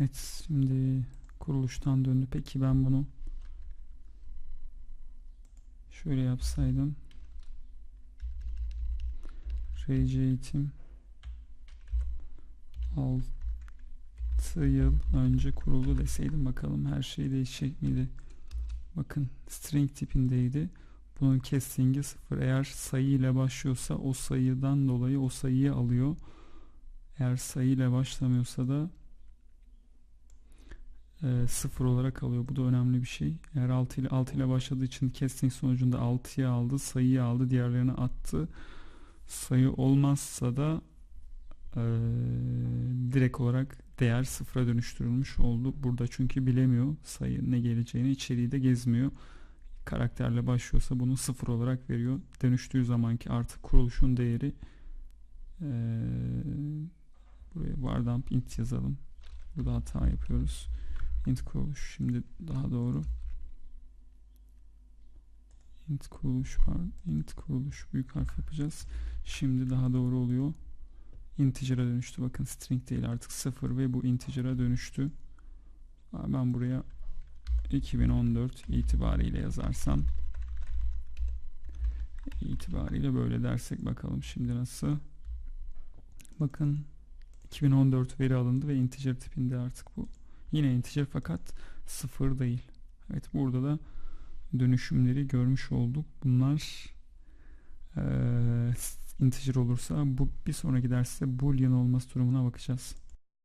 Evet şimdi kuruluştan döndü. Peki ben bunu şöyle yapsaydım. RC eğitim 6 yıl önce kuruldu deseydim bakalım her şey değişecek miydi? Bakın string tipindeydi. Bunun casting'i sıfır. Eğer sayı ile başlıyorsa o sayıdan dolayı o sayıyı alıyor. Eğer sayı ile başlamıyorsa da e, sıfır olarak alıyor. Bu da önemli bir şey. Eğer 6 ile 6 ile başladığı için casting sonucunda 6'yı aldı, sayıyı aldı, diğerlerini attı. Sayı olmazsa da e, direkt olarak değer sıfıra dönüştürülmüş oldu. Burada çünkü bilemiyor sayı ne geleceğini, içeriği de gezmiyor. Karakterle başlıyorsa bunu sıfır olarak veriyor. Dönüştüğü zamanki artık kuruluşun değeri e, buraya var dump int yazalım. Burada hata yapıyoruz. İnt kuruluş şimdi daha doğru. int kuruluş var. int kuruluş büyük harf yapacağız. Şimdi daha doğru oluyor. Integer'a dönüştü. Bakın string değil artık 0 ve bu integer'a dönüştü. Ben buraya 2014 itibariyle yazarsam itibariyle böyle dersek bakalım şimdi nasıl. Bakın 2014 veri alındı ve integer tipinde artık bu. Yine integer fakat 0 değil. Evet burada da dönüşümleri görmüş olduk. Bunlar eee integer olursa bu bir sonraki derste boolean olması durumuna bakacağız.